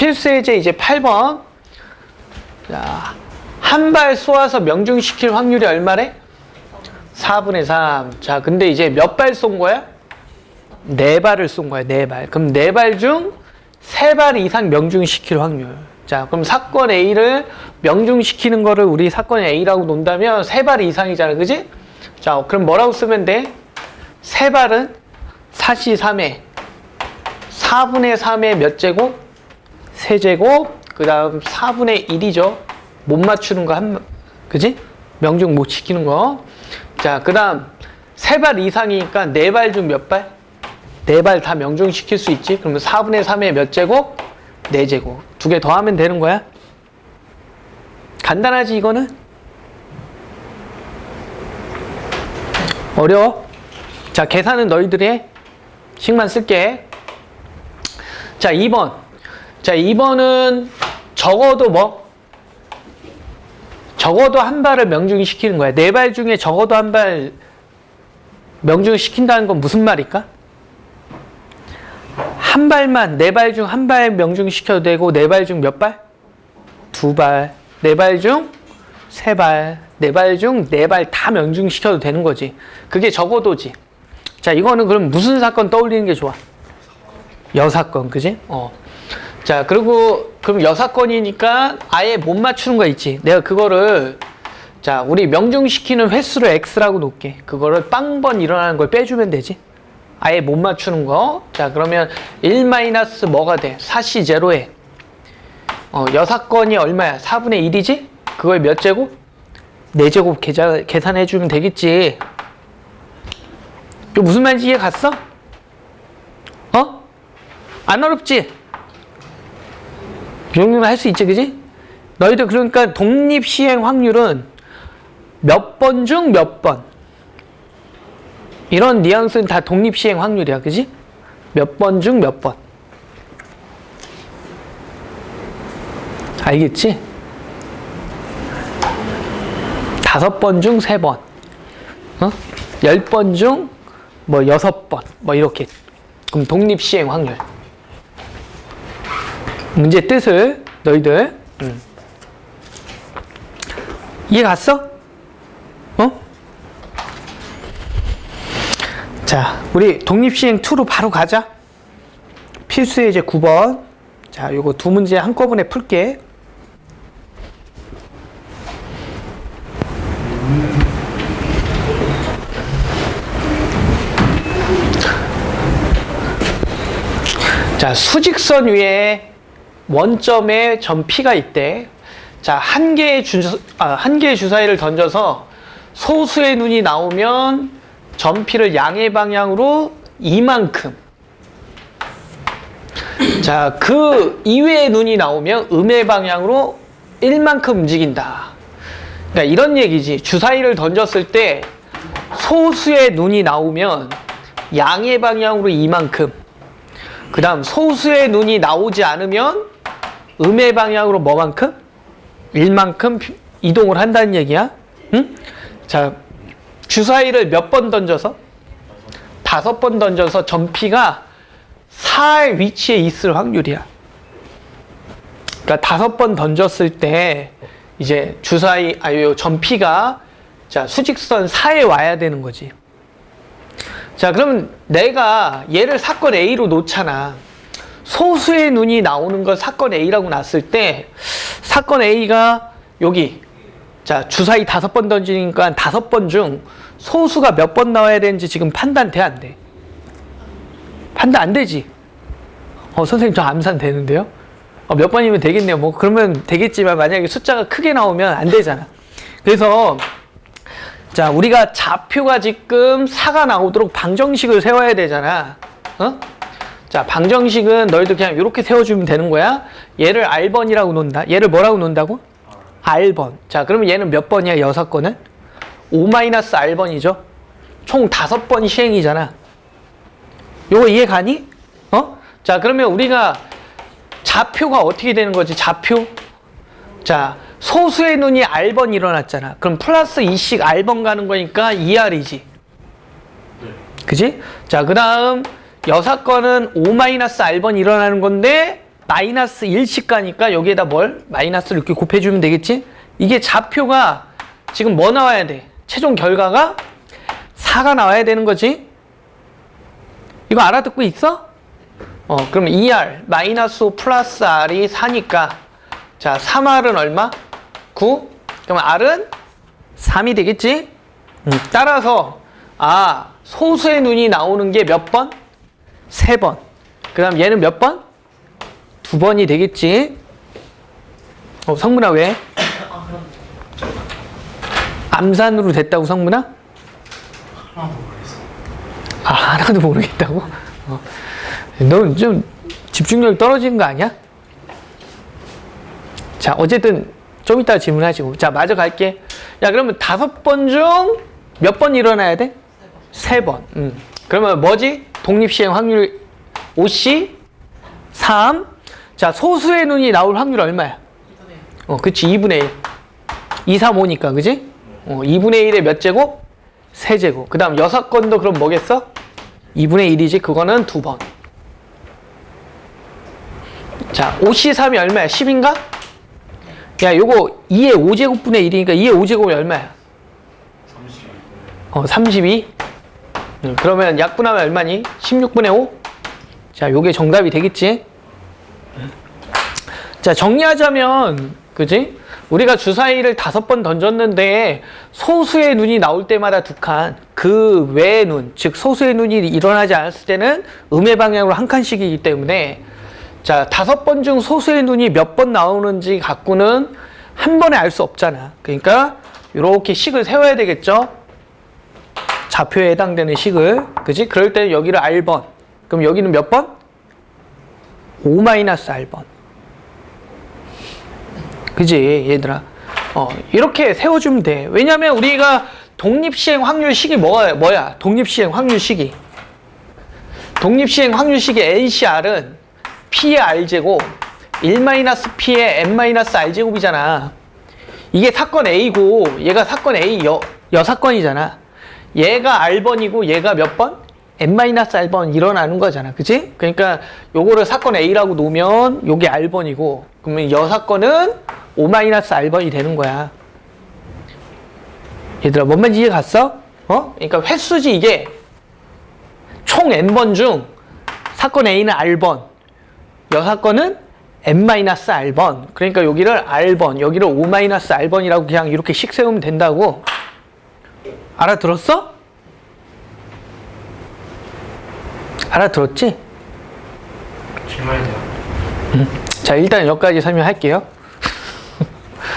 필수 예제 이제 8번. 자, 한 발 쏘아서 명중시킬 확률이 얼마래? 4분의 3. 자, 근데 이제 몇 발 쏜 거야? 네 발을 쏜 거야, 네 발. 그럼 네 발 중 세 발 이상 명중시킬 확률. 자, 그럼 사건 A를 명중시키는 거를 우리 사건 A라고 논다면 세 발 이상이잖아, 그지? 자, 그럼 뭐라고 쓰면 돼? 세 발은 4시 3에 4분의 3의 몇 제곱? 세제곱. 그 다음 4분의 1이죠. 못 맞추는 거 한, 그지? 명중 못 시키는 거. 자, 그 다음 세 발 이상이니까 네 발 중 몇 발? 네 발 다 명중 시킬 수 있지. 그러면 4분의 3의 몇 제곱? 4제곱. 두 개 더 하면 되는 거야. 간단하지, 이거는? 어려워? 자, 계산은 너희들이 해. 식만 쓸게. 자, 2번. 자, 2번은 적어도 뭐? 적어도 한 발을 명중시키는 거야. 네 발 중에 적어도 한 발 명중시킨다는 건 무슨 말일까? 한 발만 네 발 중 한 발 명중시켜도 되고 네 발 중 몇 발? 두 발. 네 발 중 세 발. 네 발 중 네 발 다 명중시켜도 되는 거지. 그게 적어도지. 자, 이거는 그럼 무슨 사건 떠올리는 게 좋아? 여사건, 그지? 어. 자, 그리고 그럼 여사건이니까 아예 못 맞추는 거 있지. 내가 그거를 자, 우리 명중시키는 횟수를 x라고 놓을게. 그거를 빵번 일어나는 걸 빼주면 되지. 아예 못 맞추는 거. 자, 그러면 1 마이너스 뭐가 돼? 4시 제로에 어, 여사건이 얼마야? 4분의 1이지? 그걸 몇 제곱? 4제곱 계산, 계산해 주면 되겠지. 이거 무슨 말인지 이해 갔어? 어? 안 어렵지? 이 정도면 할수 있지, 그지? 너희들 그러니까 독립 시행 확률은 몇 번 중 몇 번. 이런 뉘앙스는 다 독립 시행 확률이야, 그지? 몇 번 중 몇 번. 알겠지? 다섯 번 중 세 번. 어? 열번 중 뭐 여섯 번. 뭐 이렇게. 그럼 독립 시행 확률. 문제 뜻을 너희들 음. 이해 갔어? 어? 자, 우리 독립시행 2로 바로 가자. 필수 예제 9번. 자, 요거 두 문제 한꺼번에 풀게. 자, 수직선 위에 원점에 점 P가 있대. 자, 한 개의 주, 아, 한 개의 주사위를 던져서 소수의 눈이 나오면 점 P를 양의 방향으로 이만큼. 자, 그 이외의 눈이 나오면 음의 방향으로 1만큼 움직인다. 그러니까 이런 얘기지. 주사위를 던졌을 때 소수의 눈이 나오면 양의 방향으로 이만큼. 그 다음 소수의 눈이 나오지 않으면 음의 방향으로 뭐만큼? 1만큼 이동을 한다는 얘기야. 응? 자, 주사위를 몇 번 던져서? 다섯 번 던져서 점피가 4의 위치에 있을 확률이야. 그러니까 다섯 번 던졌을 때 이제 주사위, 아유, 점피가 자, 수직선 4에 와야 되는 거지. 자, 그러면 내가 얘를 사건 A로 놓잖아. 소수의 눈이 나오는 걸 사건 A라고 놨을 때 사건 A가 여기 자 주사위 다섯 번 던지니까 다섯 번 중 소수가 몇 번 나와야 되는지 지금 판단 돼 안 돼? 판단 안 되지. 어 선생님 저 암산 되는데요? 어, 몇 번이면 되겠네요. 뭐 그러면 되겠지만 만약에 숫자가 크게 나오면 안 되잖아. 그래서 자 우리가 좌표가 지금 4가 나오도록 방정식을 세워야 되잖아. 어? 자, 방정식은 너희도 그냥 이렇게 세워주면 되는 거야. 얘를 R번이라고 놓는다. 얘를 뭐라고 놓는다고? R번. 자, 그러면 얘는 몇 번이야, 여섯 건은? 5-R번이죠. 총 다섯 번 시행이잖아. 요거 이해 가니? 어? 자, 그러면 우리가 좌표가 어떻게 되는 거지, 좌표? 자, 소수의 눈이 R번 일어났잖아. 그럼 플러스 2씩 R번 가는 거니까 2R이지. 그지? 자, 그 다음 여 사건은 5-R번 일어나는 건데 마이너스 1씩 가니까 여기에다 뭘? 마이너스를 이렇게 곱해주면 되겠지? 이게 좌표가 지금 뭐 나와야 돼? 최종 결과가 4가 나와야 되는 거지? 이거 알아듣고 있어? 어, 그럼 2R 마이너스 5 플러스 R이 4니까 자, 3R은 얼마? 9? 그럼 R은 3이 되겠지? 음, 따라서 아, 소수의 눈이 나오는 게 몇 번? 세 번. 그 다음 얘는 몇 번? 두 번이 되겠지? 어, 성문아 왜? 암산으로 됐다고 성문아? 아, 하나도 모르겠다고? 어. 너좀 집중력 떨어지는 거 아니야? 자, 어쨌든 좀 이따 질문하시고. 자, 마저 갈게. 야, 그러면 다섯 번 중 몇 번 일어나야 돼? 세 번. 음. 그러면 뭐지? 독립시행 확률 5C 3. 자, 소수의 눈이 나올 확률 얼마야? 어, 그치. 2분의 1. 2, 3, 5니까, 그지? 어, 2분의 1의 몇 제곱? 세 제곱. 그 다음 여섯 건도 그럼 뭐겠어? 2분의 1이지. 그거는 두 번. 자, 5C3이 얼마야? 10인가? 야, 요거 2의 5제곱분의 1이니까 2의 5제곱이 얼마야? 어, 32. 음, 그러면 약분하면 얼마니? 16분의 5? 자, 요게 정답이 되겠지? 자, 정리하자면, 그지? 우리가 주사위를 다섯 번 던졌는데, 소수의 눈이 나올 때마다 두 칸, 그 외의 눈, 즉, 소수의 눈이 일어나지 않았을 때는 음의 방향으로 한 칸씩이기 때문에, 자, 다섯 번 중 소수의 눈이 몇 번 나오는지 갖고는 한 번에 알 수 없잖아. 그러니까, 이렇게 식을 세워야 되겠죠? 좌표에 해당되는 식을. 그지? 그럴 때는 여기를 R번. 그럼 여기는 몇 번? 5-R번. 그지, 얘들아. 어, 이렇게 세워주면 돼. 왜냐면 우리가 독립시행 확률식이 뭐야, 뭐야? 독립시행 확률식이. 독립시행 확률식의 NCR은 P의 R제곱, 1-P의 N-R제곱이잖아. 이게 사건 A고, 얘가 사건 A 여, 여사건이잖아. 얘가 R번이고, 얘가 몇 번? N-R번 일어나는 거잖아. 그치? 그러니까 요거를 사건 A라고 놓으면 요게 R번이고, 그러면 여 사건은 5-R번이 되는 거야. 얘들아, 뭔 말인지 이해 갔어? 어? 그러니까 횟수지 이게 총 N번 중 사건 A는 R번, 여 사건은 N-R번. 그러니까 여기를 R번, 여기를 5-R번이라고 그냥 이렇게 식 세우면 된다고. 알아들었어? 알아들었지? 질문이 돼요. 자, 일단 여기까지 설명할게요.